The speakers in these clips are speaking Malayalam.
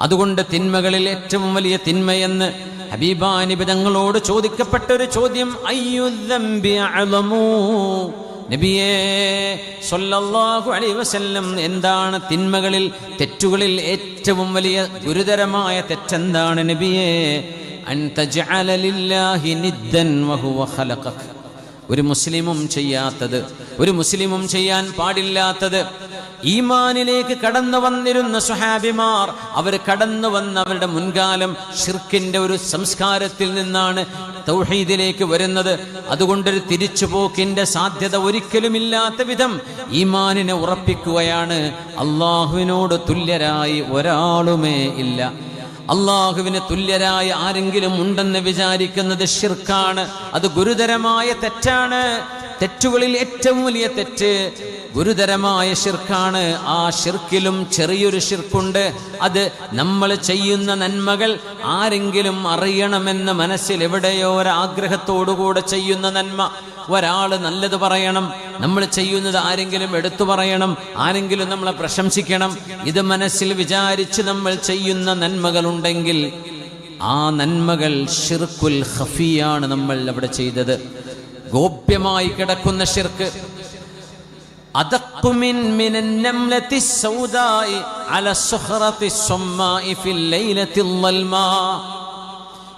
അതുകൊണ്ട് തിന്മകളിൽ ഏറ്റവും വലിയ തിന്മയെന്ന് ഹബീബാനിബിതങ്ങളോട് ചോദിക്കപ്പെട്ട ഒരു ചോദ്യം നബിയേ വസല്ലം എന്താണ് തിന്മകളിൽ തെറ്റുകളിൽ ഏറ്റവും വലിയ ഗുരുതരമായ തെറ്റെന്താണ് നബിയേ? ഒരു മുസ്ലിമും ചെയ്യാത്തത് ഒരു മുസ്ലിമും ചെയ്യാൻ പാടില്ലാത്തത് ഈമാനിലേക്ക് കടന്നു വന്നിരുന്ന സുഹാബിമാർ അവർ കടന്നു വന്ന അവരുടെ മുൻകാലം ഷിർക്കിന്റെ ഒരു സംസ്കാരത്തിൽ നിന്നാണ് തൗഹീദിലേക്ക് വരുന്നത്. അതുകൊണ്ടൊരു തിരിച്ചുപോക്കിന്റെ സാധ്യത ഒരിക്കലുമില്ലാത്ത വിധം ഈമാനിനെ ഉറപ്പിക്കുകയാണ്. അള്ളാഹുവിനോട് തുല്യരായി ഒരാളുമേ ഇല്ല. അള്ളാഹുവിന് തുല്യരായി ആരെങ്കിലും ഉണ്ടെന്ന് വിചാരിക്കുന്നത് ഷിർക്കാണ് അത് ഗുരുതരമായ തെറ്റാണ്. തെറ്റുകളിൽ ഏറ്റവും വലിയ തെറ്റ് ഗുരുതരമായ ശിർക്കാണ്. ആ ഷിർക്കിലും ചെറിയൊരു ഷിർക്കുണ്ട് അത് നമ്മൾ ചെയ്യുന്ന നന്മകൾ ആരെങ്കിലും അറിയണമെന്ന് മനസ്സിൽ എവിടെയോ ഒരാഗ്രഹത്തോടുകൂടെ ചെയ്യുന്ന നന്മ. ഒരാൾ നല്ലത് പറയണം നമ്മൾ ചെയ്യുന്നത് ആരെങ്കിലും എടുത്തു പറയണം ആരെങ്കിലും നമ്മളെ പ്രശംസിക്കണം. ഇത് മനസ്സിൽ വിചാരിച്ച് നമ്മൾ ചെയ്യുന്ന നന്മകളുണ്ടെങ്കിൽ ആ നന്മകൾ ഷിർക്കുൽ ഹഫിയാണ് നമ്മൾ അവിടെ ചെയ്തത്. ഗോപ്യമായി കിടക്കുന്ന ഷിർക്ക് അതക്കുമിൻ സൗദായി അല സുഹറത്തി ഫിൽ ലൈലത്തിൽ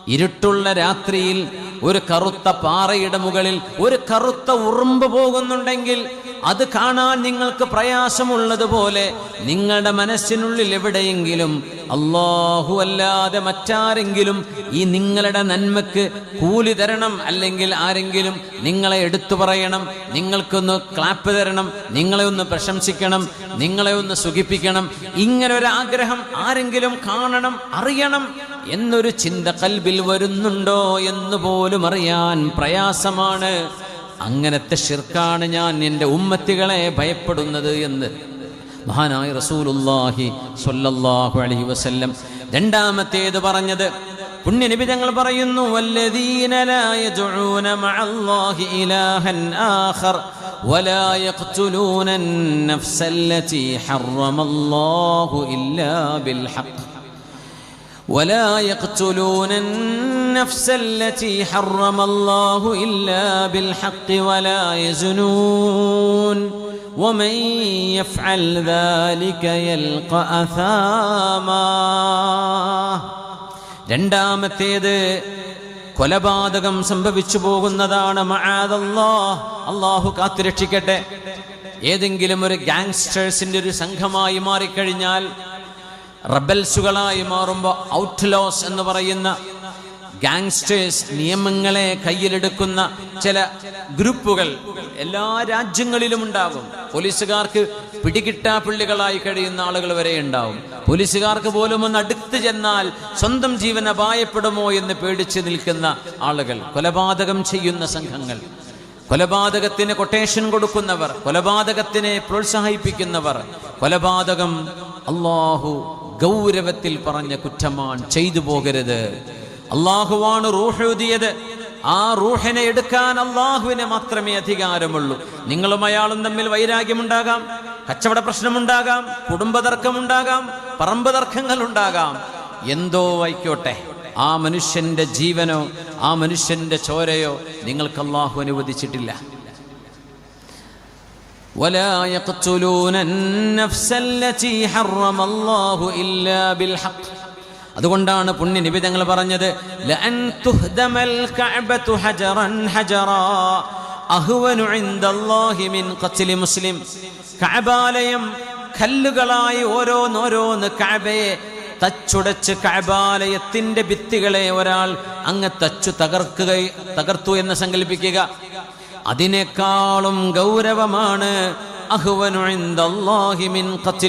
ഇരുട്ടുള്ള രാത്രിയിൽ ഒരു കറുത്ത പാറയുടെ മുകളിൽ ഒരു കറുത്ത ഉറുമ്പ് പോകുന്നുണ്ടെങ്കിൽ അത് കാണാൻ നിങ്ങൾക്ക് പ്രയാസമുള്ളതുപോലെ നിങ്ങളുടെ മനസ്സിനുള്ളിൽ എവിടെയെങ്കിലും അള്ളാഹു അല്ലാതെ മറ്റാരെങ്കിലും ഈ നിങ്ങളുടെ നന്മക്ക് കൂലി തരണം അല്ലെങ്കിൽ ആരെങ്കിലും നിങ്ങളെ എടുത്തു പറയണം നിങ്ങൾക്കൊന്ന് ക്ലാപ്പ് തരണം നിങ്ങളെ ഒന്ന് പ്രശംസിക്കണം നിങ്ങളെ ഒന്ന് സുഖിപ്പിക്കണം ഇങ്ങനെ ഒരു ആഗ്രഹം ആരെങ്കിലും കാണണം അറിയണം എന്നൊരു ചിന്ത കൽബിൽ വരുന്നുണ്ടോ എന്ന് പോലും അറിയാൻ പ്രയാസമാണ്. അങ്ങനത്തെ ഷിർക്കാണ് ഞാൻ എന്റെ ഉമ്മത്തികളെ ഭയപ്പെടുന്നത് എന്ന്. മഹാനായ റസൂലുല്ലാഹി സൊല്ലാഹു അലഹി വസ്ല്ലം രണ്ടാമത്തേത് പറഞ്ഞത് പുണ്യനിബിതങ്ങൾ പറയുന്നു വല്ലദീന ولا يقتلون النفس التي حرم الله إلا بالحق ولا يقتلون النفس التي حرم الله إلا بالحق ولا يزنون ومن يفعل ذلك يلقى أثاما രണ്ടാമത്തേത് കൊലപാതകം സംഭവിച്ചു പോകുന്നതാണ് മആദല്ലാ അള്ളാഹു കാത്തുരക്ഷിക്കട്ടെ ഏതെങ്കിലും ഒരു ഗാങ്സ്റ്റേഴ്സിന്റെ ഒരു സംഘമായി മാറിക്കഴിഞ്ഞാൽ റബൽസുകളായി മാറുമ്പോൾ ഔട്ട്ലോസ് എന്ന് പറയുന്ന ഗാങ്സ്റ്റേഴ്സ് നിയമങ്ങളെ കയ്യിലെടുക്കുന്ന ചില ഗ്രൂപ്പുകൾ എല്ലാ രാജ്യങ്ങളിലും ഉണ്ടാകും. പോലീസുകാർക്ക് പിടികിട്ടാ പുള്ളികളായി കഴിയുന്ന ആളുകൾ വരെ ഉണ്ടാവും. പോലീസുകാർക്ക് പോലും ഒന്ന് അടുത്ത് ചെന്നാൽ സ്വന്തം ജീവൻ അപായപ്പെടുമോ എന്ന് പേടിച്ച് നിൽക്കുന്ന ആളുകൾ. കൊലപാതകം ചെയ്യുന്ന സംഘങ്ങൾ. കൊലപാതകത്തിന് കൊട്ടേഷൻ കൊടുക്കുന്നവർ. കൊലപാതകത്തിനെ പ്രോത്സാഹിപ്പിക്കുന്നവർ. കൊലപാതകം അള്ളാഹു ഗൗരവത്തിൽ പറഞ്ഞ കുറ്റമാണ് ചെയ്തു പോകരുത്. അള്ളാഹുവാണ് റൂഹെഴുതിയത് ആ റൂഹിനെ എടുക്കാൻ അള്ളാഹുവിന് മാത്രമേ അധികാരമുള്ളൂ. നിങ്ങളും അയാളും തമ്മിൽ വൈരാഗ്യമുണ്ടാകാം കച്ചവട പ്രശ്നമുണ്ടാകാം കുടുംബതർക്കമുണ്ടാകാം പറമ്പ് തർക്കങ്ങൾ ഉണ്ടാകാം എന്തോ ആയിക്കോട്ടെ ആ മനുഷ്യന്റെ ജീവനോ ആ മനുഷ്യന്റെ ചോരയോ നിങ്ങൾക്ക് അള്ളാഹു അനുവദിച്ചിട്ടില്ല. ولا يقتلون النفس التي حرم الله إلا بالحق അതുകൊണ്ടാണ് പുണ്യ നിബിധങ്ങൾ പറഞ്ഞത് ലഅൻ തുഹ്ദമൽ കഅബതു ഹജറൻ ഹജറാ അഹ്വനു ഇൻദല്ലാഹി മിൻ ഖത്ലി മുസ്ലിം കഅബാലയം കല്ലുകളായി ഓരോന്നോരോന്ന് കഅബയെ തച്ചുടച്ച് കഅബാലയത്തിന്റെ ഭിത്തികളെ ഒരാൾ അങ്ങ് തച്ചു തകർക്കുക തകർത്തു എന്ന് സങ്കല്പിക്കുക അതിനേക്കാളും ഗൗരവമാണ്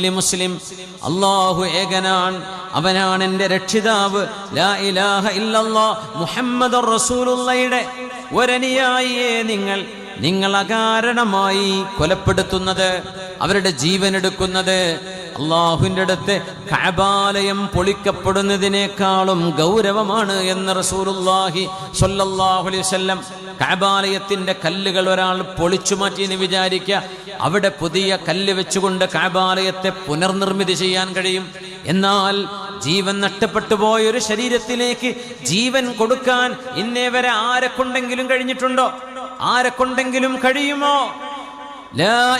മുസ്ലിം. അല്ലാഹു ഏകനാൻ അവനാണ് എന്റെ രക്ഷിതാവ്. ലാ ഇലാഹ ഇല്ലല്ലാ മുഹമ്മദ് റസൂലുള്ളയുടെ ഒരനുയായിയെ നിങ്ങൾ. നിങ്ങൾ അകാരണമായി കൊലപ്പെടുത്തുന്നത് അവരുടെ ജീവൻ എടുക്കുന്നത്. അള്ളാഹുവിന്റെ അടുത്ത് കഅബാലയം പൊളിക്കപ്പെടുന്നതിനേക്കാളും ഗൗരവമാണ് എന്ന് റസൂലുല്ലാഹി സൊല്ലാഹുലി വസല്ലം കാബാലയത്തിന്റെ കല്ലുകൾ ഒരാൾ പൊളിച്ചു മാറ്റി എന്ന് വിചാരിക്കുക. അവിടെ പുതിയ കല്ല് വെച്ചുകൊണ്ട് കാബാലയത്തെ പുനർനിർമ്മിതി ചെയ്യാൻ കഴിയും. എന്നാൽ ജീവൻ നഷ്ടപ്പെട്ടു പോയൊരു ശരീരത്തിലേക്ക് ജീവൻ കൊടുക്കാൻ ഇന്നേ വരെ ആരെക്കൊണ്ടെങ്കിലും കഴിഞ്ഞിട്ടുണ്ടോ? ആരെക്കൊണ്ടെങ്കിലും കഴിയുമോ? ലാ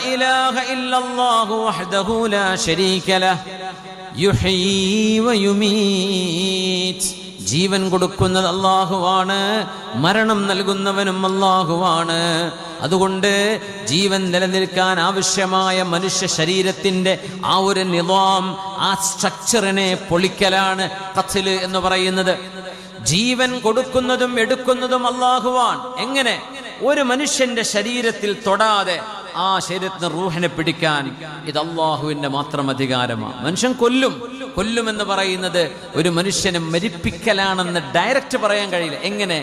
ജീവൻ കൊടുക്കുന്നത് അള്ളാഹുവാണ് മരണം നൽകുന്നവനും അള്ളാഹുവാണ് അതുകൊണ്ട് ജീവൻ നിലനിൽക്കാൻ ആവശ്യമായ മനുഷ്യ ശരീരത്തിന്റെ ആ ഒരു നിവാം ആ സ്ട്രക്ചറിനെ പൊളിക്കലാണ് കത്തിൽ എന്ന് പറയുന്നത്. ജീവൻ കൊടുക്കുന്നതും എടുക്കുന്നതും അള്ളാഹുവാൻ എങ്ങനെ? ഒരു മനുഷ്യന്റെ ശരീരത്തിൽ തൊടാതെ ആ ശരീരത്തിന് റൂഹിനെ പിടിക്കാൻ ഇത് അള്ളാഹുവിന്റെ മാത്രം അധികാരമാണ് മനുഷ്യൻ കൊല്ലും. കൊല്ലും എന്ന് പറയുന്നത് ഒരു മനുഷ്യനെ മരിപ്പിക്കലാണെന്ന് ഡയറക്റ്റ് പറയാൻ കഴിയില്ല. എങ്ങനെ?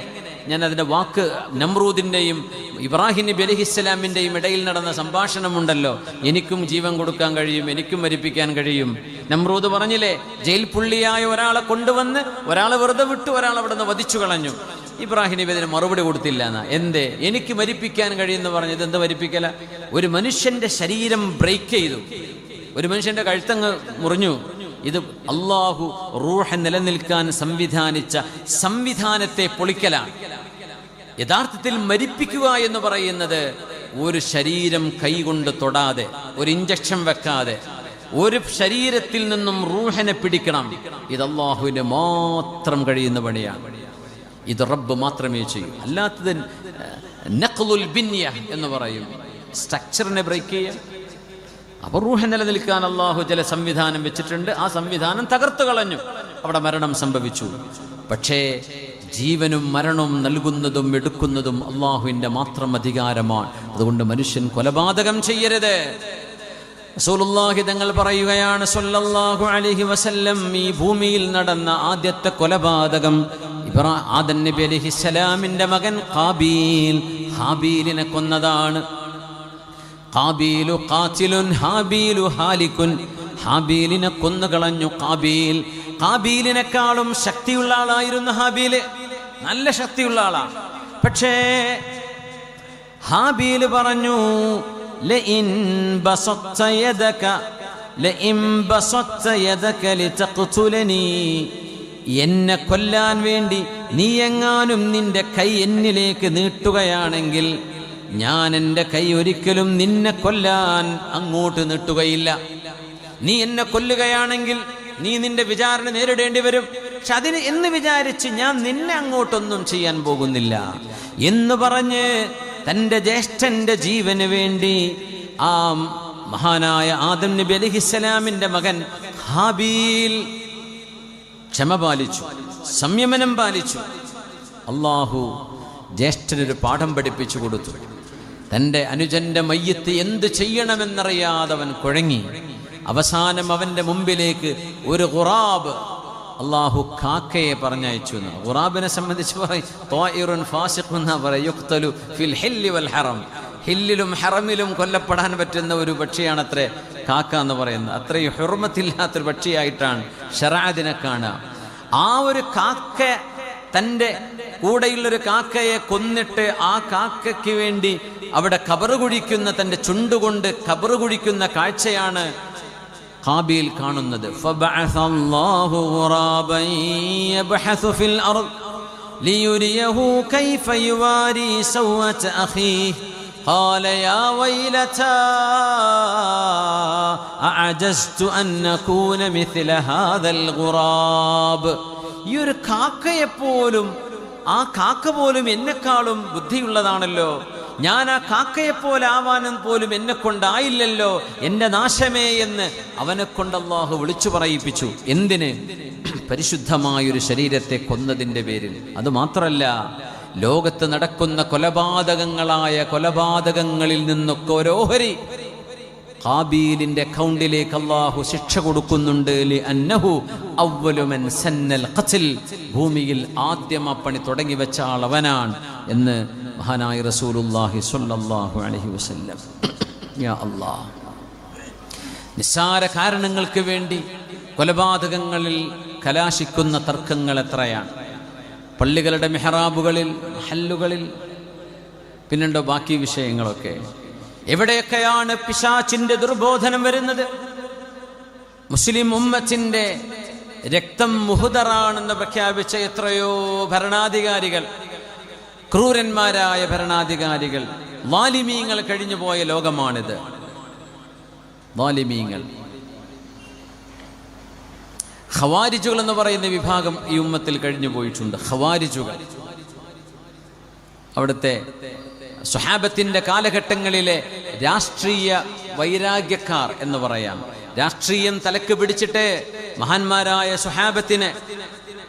ഞാൻ അതിന്റെ വാക്ക് നമ്രൂദിന്റെയും ഇബ്രാഹിം നബി അലഹിസ്സലാമിന്റെയും ഇടയിൽ നടന്ന സംഭാഷണമുണ്ടല്ലോ. എനിക്കും ജീവൻ കൊടുക്കാൻ കഴിയും എനിക്കും മരിപ്പിക്കാൻ കഴിയും. നമ്രൂദ് പറഞ്ഞില്ലേ ജയിൽ പുള്ളിയായ ഒരാളെ കൊണ്ടുവന്ന് ഒരാളെ വെറുതെ വിട്ടു ഒരാൾ അവിടെ നിന്ന് വധിച്ചു കളഞ്ഞു. ഇബ്രാഹിം നബി അതിന് മറുപടി കൊടുത്തില്ല എന്നാ. എന്തേ? എനിക്ക് മരിപ്പിക്കാൻ കഴിയുമെന്ന് പറഞ്ഞത് എന്ത് മരിപ്പിക്കല? ഒരു മനുഷ്യന്റെ ശരീരം ബ്രേക്ക് ചെയ്തു. ഒരു മനുഷ്യന്റെ കഴുത്തങ്ങ് മുറിഞ്ഞു. ഇത് അള്ളാഹു റൂഹ നിലനിൽക്കാൻ സംവിധാനിച്ച സംവിധാനത്തെ പൊളിക്കലാണ് യഥാർത്ഥത്തിൽ മരിപ്പിക്കുക എന്ന് പറയുന്നത് ഒരു ശരീരം കൈകൊണ്ട് തൊടാതെ ഒരു ഇഞ്ചക്ഷൻ വെക്കാതെ ഒരു ശരീരത്തിൽ നിന്നും റൂഹനെ പിടിക്കണം. ഇത് അള്ളാഹുവിന് മാത്രം കഴിയുന്ന പണിയാണ്. ഇത് റബ്ബ് മാത്രമേ ചെയ്യൂ. അല്ലാത്തത് നഖ്ലുൽ ബിന്യ എന്ന് പറയും. സ്ട്രക്ചറിനെ ബ്രേക്ക് ചെയ്യാം. അപ്പോൾ റൂഹ നിലനിൽക്കാൻ അള്ളാഹു ചില സംവിധാനം വെച്ചിട്ടുണ്ട്. ആ സംവിധാനം തകർത്തു കളഞ്ഞു. അവിടെ മരണം സംഭവിച്ചു. പക്ഷേ ജീവനും മരണവും നൽകുന്നതും എടുക്കുന്നതും അള്ളാഹുവിന്റെ മാത്രം അധികാരമാണ്. അതുകൊണ്ട് മനുഷ്യൻ കൊലപാതകം ചെയ്യരുത്. റസൂലുള്ളാഹി തങ്ങൾ പറയുകയാണ് സല്ലല്ലാഹു അലൈഹി വസല്ലം ഈ ഭൂമിയിൽ നടന്ന ആദ്യത്തെ കൊലപാതകം ഇബ്രാ ആദൻ നബി അലൈഹിസ്സലാമിന്റെ മകൻ ഹാബീൽ ഹാബീലിനെ കൊന്നതാണ്. ഹാബീലു ഖാതിലുൻ ഹാബീലു ഹാലിക്കുൻ ഹാബീലിനെ കൊന്നുകളഞ്ഞു ഖാബീൽ. ഹാബീലിനെക്കാളും ശക്തിയുള്ള ആളായിരുന്നു ഹാബീൽ. നല്ല ശക്തിയുള്ള ആളാണ്. പക്ഷേ ഹാബീൽ പറഞ്ഞു لئن بسطت يدك لئن بسطت يدك لتقتلني എന്നെ കൊല്ലാൻ വേണ്ടി നീ എങ്ങാനും നിന്റെ കൈ എന്നിലേക്ക് നീട്ടുകയാണെങ്കിൽ ഞാൻ എൻ്റെ കൈ ഒരിക്കലും നിന്നെ കൊല്ലാൻ അങ്ങോട്ട് നീട്ടുകയില്ല നീ എന്നെ കൊല്ലുകയാണെങ്കിൽ നീ നിന്റെ വിചാരണ നേരിടേണ്ടി വരും പക്ഷെ അതിന് എന്ന് വിചാരിച്ച് ഞാൻ നിന്നെ അങ്ങോട്ടൊന്നും ചെയ്യാൻ പോകുന്നില്ല എന്ന് പറഞ്ഞ് തന്റെ ജ്യേഷ്ഠന്റെ ജീവന് വേണ്ടി ആ മഹാനായ ആദം നബി അലിഹിസ്സലാമിന്റെ മകൻ ഹാബീൽ ക്ഷമ പാലിച്ചു സംയമനം പാലിച്ചു. അള്ളാഹു ജ്യേഷ്ഠനൊരു പാഠം പഠിപ്പിച്ചു കൊടുത്തു. തന്റെ അനുജന്റെ മയ്യത്ത് എന്ത് ചെയ്യണമെന്നറിയാതെ അവൻ കുഴങ്ങി. അവസാനം അവന്റെ മുമ്പിലേക്ക് ഒരു ഖുറാബ് അള്ളാഹു കാക്കയെ പറഞ്ഞയച്ചു എന്ന് ഖുറാബിനെ സംബന്ധിച്ച് പറയും ഫിൽ ഹില്ലി വൽ ഹറം. ഹില്ലിലും ഹറമിലും കൊല്ലപ്പെടാൻ പറ്റുന്ന ഒരു പക്ഷിയാണത്രേ കാക്ക എന്ന് പറയുന്നത്. അത്രയും ഹുർമത്തില്ലാത്തൊരു പക്ഷിയായിട്ടാണ് ഷറാദിനെ കാണുക. ആ ഒരു കാക്ക തന്റെ കൂടെയുള്ളൊരു കാക്കയെ കൊന്നിട്ട് ആ കാക്കയ്ക്ക് വേണ്ടി അവിടെ കബറ് കുഴിക്കുന്ന തന്റെ ചുണ്ടുകൊണ്ട് കബറ് കുഴിക്കുന്ന കാഴ്ചയാണ് ഹാബീൽ കാണുന്നത് فبعث الله غرابا يبحث في الأرض ليريه كيف يواري سوءة أخيه قال يا ويلتى أعجزت أن نكون مثل هذا الغراب ഈ ഒരു കാക്കയെപ്പോലും ആ കാക്ക പോലും എന്നെക്കാളും ബുദ്ധിയുള്ളതാണല്ലോ ഞാൻ ആ കാക്കയെപ്പോലെ ആവാനും പോലും എന്നെ കൊണ്ടായില്ലല്ലോ എന്റെ നാശമേ എന്ന് അവനെ കൊണ്ട് വിളിച്ചു പറയിപ്പിച്ചു. എന്തിന്? പരിശുദ്ധമായൊരു ശരീരത്തെ കൊന്നതിന്റെ പേരിൽ. അത് മാത്രല്ല ലോകത്ത് നടക്കുന്ന കൊലപാതകങ്ങളായ കൊലപാതകങ്ങളിൽ നിന്നൊക്കെ ഓരോഹരി ഹാബീലിന്റെ അക്കൗണ്ടിലേക്ക് അള്ളാഹു ശിക്ഷ കൊടുക്കുന്നുണ്ട്. സന്നൽ ഭൂമിയിൽ ആദ്യം ആ പണി തുടങ്ങി വെച്ച അവനാണ് എന്ന് മഹാനായ റസൂലുല്ലാഹി സ്വല്ലല്ലാഹു അലൈഹി വസല്ലം. യാ അല്ലാഹ്. നിസ്സാര കാരണങ്ങൾക്ക് വേണ്ടി കൊലപാതകങ്ങളിൽ കലാശിക്കുന്ന തർക്കങ്ങൾ എത്രയാണ്? പള്ളികളുടെ മെഹറാബുകളിൽ ഹല്ലുകളിൽ പിന്നുണ്ടോ ബാക്കി വിഷയങ്ങളൊക്കെ. എവിടെയൊക്കെയാണ് പിശാചിന്റെ ദുർബോധനം വരുന്നത്? മുസ്ലിം ഉമ്മത്തിന്റെ രക്തം മുഹുദറാണെന്ന് പ്രഖ്യാപിച്ച എത്രയോ ഭരണാധികാരികൾ ക്രൂരന്മാരായ ഭരണാധികാരികൾ വാലിമീങ്ങൾ കഴിഞ്ഞുപോയ ലോകമാണിത്. വാലിമീങ്ങൾ. ഖവാരിജുകൾ എന്ന് പറയുന്ന വിഭാഗം ഈ ഉമ്മത്തിൽ കഴിഞ്ഞു പോയിട്ടുണ്ട്. ഖവാരിജുകൾ. അവിടുത്തെ സ്വഹാബത്തിന്റെ കാലഘട്ടങ്ങളിലെ രാഷ്ട്രീയ വൈരാഗ്യക്കാർ എന്ന് പറയാം. രാഷ്ട്രീയം തലക്ക് പിടിച്ചിട്ട് മഹാന്മാരായ സുഹാബത്തിന്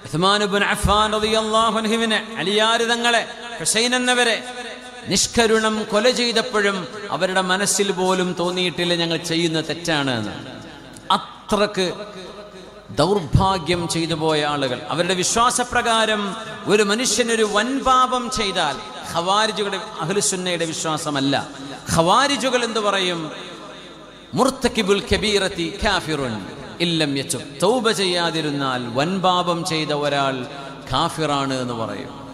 ഉസ്മാനുബിൻ അഫ്ഫാൻ റളിയല്ലാഹു അൻഹുവിനെ ഹുസൈൻ എന്നവരെ നിഷ്കരുണം കൊല ചെയ്തപ്പോഴും അവരുടെ മനസ്സിൽ പോലും തോന്നിയിട്ടില്ല ഞങ്ങൾ ചെയ്യുന്ന തെറ്റാണ് എന്ന്. അത്രയ്ക്ക് ദൗർഭാഗ്യം ചെയ്തു പോയ ആളുകൾ. അവരുടെ വിശ്വാസപ്രകാരം ഒരു മനുഷ്യനൊരു വൻപാപം ചെയ്താൽ ഖവാരിജുകളുടെ അഹ്ലുസുന്നയുടെ വിശ്വാസമല്ല. ഖവാരിജുകൾ എന്ന് പറയും? മുർത്തക്കിബുൽ കബീറത്തി കാഫിറുൻ ഇല്ലം യച്ചു തൗബ ചെയ്യാതിരുന്നാൽ വൻപാപം ചെയ്ത ഒരാൾ കാഫിറാണ് എന്ന് പറയും.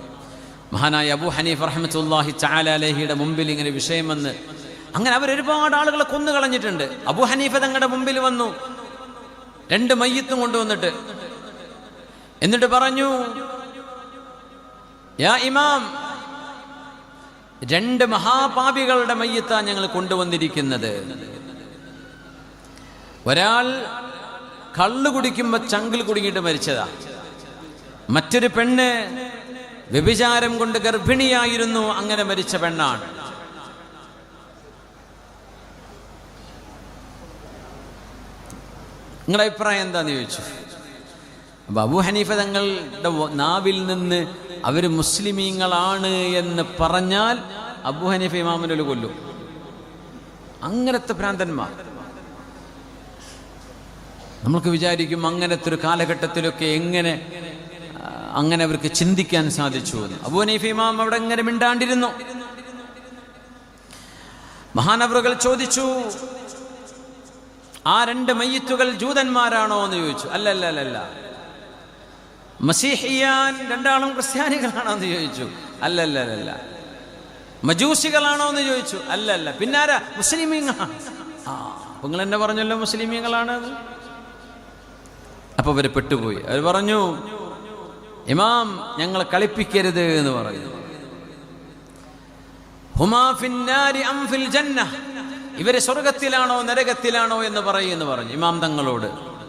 മഹാനായ അബു ഹനീഫ് റഹ്മത്തുല്ലാഹി ചാലാലഹിയുടെ മുമ്പിൽ ഇങ്ങനെ വിഷയം വന്ന് അങ്ങനെ അവർ ഒരുപാട് ആളുകളെ കൊന്നു കളഞ്ഞിട്ടുണ്ട്. അബു ഹനീഫ തങ്ങളുടെ മുമ്പിൽ വന്നു. രണ്ട് മയ്യത്തും കൊണ്ടുവന്നിട്ട്. എന്നിട്ട് പറഞ്ഞു യാ ഇമാം രണ്ട് മഹാപാപികളുടെ മയ്യത്താ ഞങ്ങൾ കൊണ്ടുവന്നിരിക്കുന്നത്. ഒരാൾ കള്ളു കുടിക്കുമ്പോ ചങ്കിൽ കുടുങ്ങിയിട്ട് മരിച്ചതാ. മറ്റൊരു പെണ്ണ് വ്യഭിചാരം കൊണ്ട് ഗർഭിണിയായിരുന്നു അങ്ങനെ മരിച്ച പെണ്ണാണ്. നിങ്ങളുടെ അഭിപ്രായം എന്താന്ന് ചോദിച്ചു. അപ്പൊ അബു ഹനീഫ തങ്ങളുടെ നാവിൽ നിന്ന് അവർ മുസ്ലിമീങ്ങളാണ് എന്ന് പറഞ്ഞാൽ അബു ഹനീഫ ഇമാമിനൊരു കൊല്ലും. അങ്ങനത്തെ ഭ്രാന്തന്മാർ. നമ്മൾക്ക് വിചാരിക്കും അങ്ങനത്തെ ഒരു കാലഘട്ടത്തിലൊക്കെ എങ്ങനെ അങ്ങനെ അവർക്ക് ചിന്തിക്കാൻ സാധിച്ചു എന്ന്. ഇമാം അവിടെ എങ്ങനെ മിണ്ടാണ്ടിരുന്നു. മഹാനവറുകൾ ചോദിച്ചു ആ രണ്ട് മയ്യത്തുകൾ ജൂതന്മാരാണോ എന്ന് ചോദിച്ചു. അല്ല അല്ല അല്ല അല്ല. മസീഹിയാൻ രണ്ടാളും ക്രിസ്ത്യാനികളാണോ എന്ന് ചോദിച്ചു. അല്ല അല്ല അല്ല അല്ല. മജൂസികളാണോ എന്ന് ചോദിച്ചു. അല്ലല്ല അല്ല. പിന്നാരാ? മുസ്ലിമീങ്ങളാണ് ആ നിങ്ങൾ എന്നെ പറഞ്ഞല്ലോ മുസ്ലിമീങ്ങളാണ് എന്ന് അപ്പൊ അവർ പെട്ടുപോയി. അവർ പറഞ്ഞു ഇമാം ഞങ്ങളെ കളിപ്പിക്കരുത് എന്ന് ജന്ന. ഇവർ സ്വർഗത്തിലാണോ നരകത്തിലാണോ എന്ന് പറയുന്നു പറഞ്ഞു ഇമാം തങ്ങളോട്.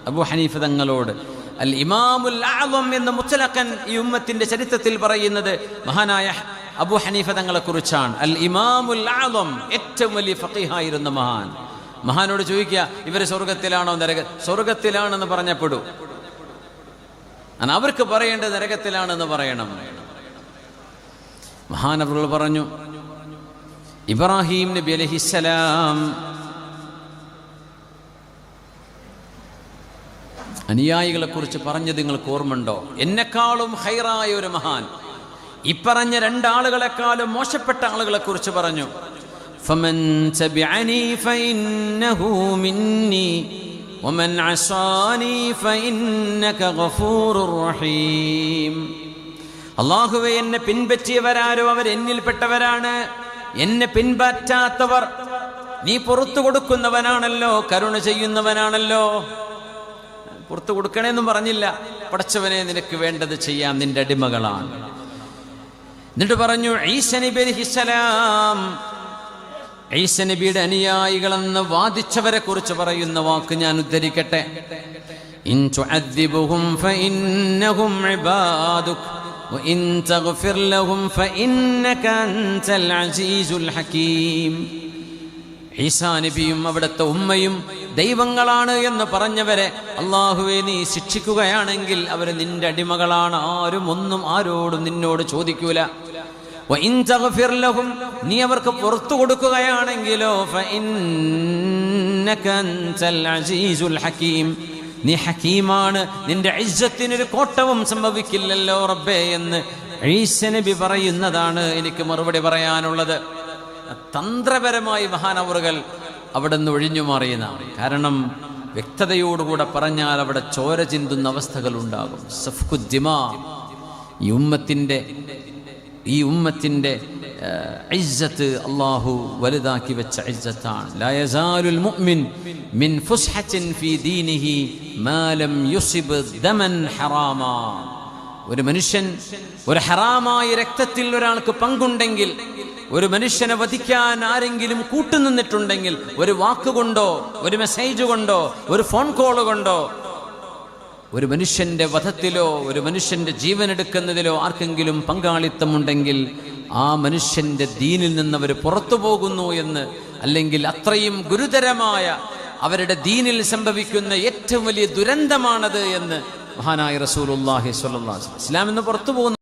അബു ഹനീഫ് തങ്ങളോട്. അൽ ഇമാമുൽ ആവം എന്ന മുത്തലക്കൻ ഈ ഉമ്മത്തിന്റെ ചരിത്രത്തിൽ പറയുന്നത് മഹാനായ അബു ഹനീഫ തങ്ങളെ കുറിച്ചാണ്. അൽ ഇമാമുൽ ആവം ഏറ്റവും വലിയ ഫക്കീഹായിരുന്ന മഹാൻ. മഹാനോട് ചോദിക്കുക ഇവർ സ്വർഗത്തിലാണോ നരക സ്വർഗത്തിലാണെന്ന് പറഞ്ഞപ്പെടൂ. കാരണം അവർക്ക് പറയേണ്ട നരകത്തിലാണെന്ന് പറയണം. മഹാനവറുകൾ പറഞ്ഞു ഇബ്രാഹിം നബി അലഹിസലാം അനുയായികളെക്കുറിച്ച് പറഞ്ഞത് നിങ്ങൾക്ക് ഓർമ്മയുണ്ടോ? എന്നെക്കാളും ഹൈറായ ഒരു മഹാൻ ഇപ്പറഞ്ഞ രണ്ടാളുകളെക്കാളും മോശപ്പെട്ട ആളുകളെക്കുറിച്ച് പറഞ്ഞു ഫമൻ ومن عصاني فإنك غفور رحيم അള്ളാഹുവെ എന്നെ പിൻപറ്റിയവരാരോ അവർ എന്നിൽപ്പെട്ടവരാണ് എന്നെ പിൻപറ്റാത്തവർ നീ പുറത്തു കൊടുക്കുന്നവനാണല്ലോ കരുണ ചെയ്യുന്നവനാണല്ലോ പുറത്തു കൊടുക്കണേന്നും പറഞ്ഞില്ല പടച്ചവനെ നിനക്ക് വേണ്ടത് ചെയ്യാം നിന്റെ അടിമകളാണ് എന്നിട്ട് പറഞ്ഞു ഈസ നബി അലൈഹിസ്സലാം ഈസ നബിയുടെ അനുയായികളെന്ന് വാദിച്ചവരെ കുറിച്ച് പറയുന്ന വാക്ക് ഞാൻ ഉദ്ധരിക്കട്ടെ. ഈശാനബിയും അവിടുത്തെ ഉമ്മയും ദൈവങ്ങളാണ് എന്ന് പറഞ്ഞവരെ അള്ളാഹുവെ നീ ശിക്ഷിക്കുകയാണെങ്കിൽ അവർ നിന്റെ അടിമകളാണ്. ആരും ഒന്നും ആരോടും നിന്നോട് ചോദിക്കൂല. നീ അവർക്ക് പുറത്തു കൊടുക്കുകയാണെങ്കിലോ ഹക്കീം. നീ ഹക്കീമാണ് നിന്റെ ഇജ്ജത്തിനൊരു കോട്ടവും സംഭവിക്കില്ലല്ലോ റബ്ബേ എന്ന് ഈസ നബി പറയുന്നതാണ് എനിക്ക് മറുപടി പറയാനുള്ളത്. തന്ത്രപരമായി മഹാനവറുകൾ അവിടെ നിന്ന് ഒഴിഞ്ഞു മാറിയതാണ് കാരണം വ്യക്തതയോടുകൂടെ പറഞ്ഞാൽ അവിടെ ചോര ചിന്തുന്ന അവസ്ഥകൾ ഉണ്ടാകും സഫ്കുദ്ദിമ. ഈ ഉമ്മത്തിന്റെ ഈ ഉമ്മത്തിന്റെ അള്ളാഹു വലുതാക്കി വെച്ച ഇസ്സത്താണ് ഒരു മനുഷ്യൻ ഒരു ഹറാമായ രക്തത്തിൽ ഒരാൾക്ക് പങ്കുണ്ടെങ്കിൽ ഒരു മനുഷ്യനെ വധിക്കാൻ ആരെങ്കിലും കൂട്ടുനിന്നിട്ടുണ്ടെങ്കിൽ ഒരു വാക്കുകൊണ്ടോ ഒരു മെസ്സേജ് കൊണ്ടോ ഒരു ഫോൺ കോൾ കൊണ്ടോ ഒരു മനുഷ്യന്റെ വധത്തിലോ ഒരു മനുഷ്യന്റെ ജീവൻ എടുക്കുന്നതിലോ ആർക്കെങ്കിലും പങ്കാളിത്തമുണ്ടെങ്കിൽ ആ മനുഷ്യന്റെ ദീനിൽ നിന്ന് അവർ പുറത്തു പോകുന്നു എന്ന് അല്ലെങ്കിൽ അത്രയും ഗുരുതരമായ അവരുടെ ദീനിൽ സംഭവിക്കുന്ന ഏറ്റവും വലിയ ദുരന്തമാണത് എന്ന് മഹാനായ അലൈഹി ഇസ്ലാം എന്ന് പുറത്തു പോകുന്നു.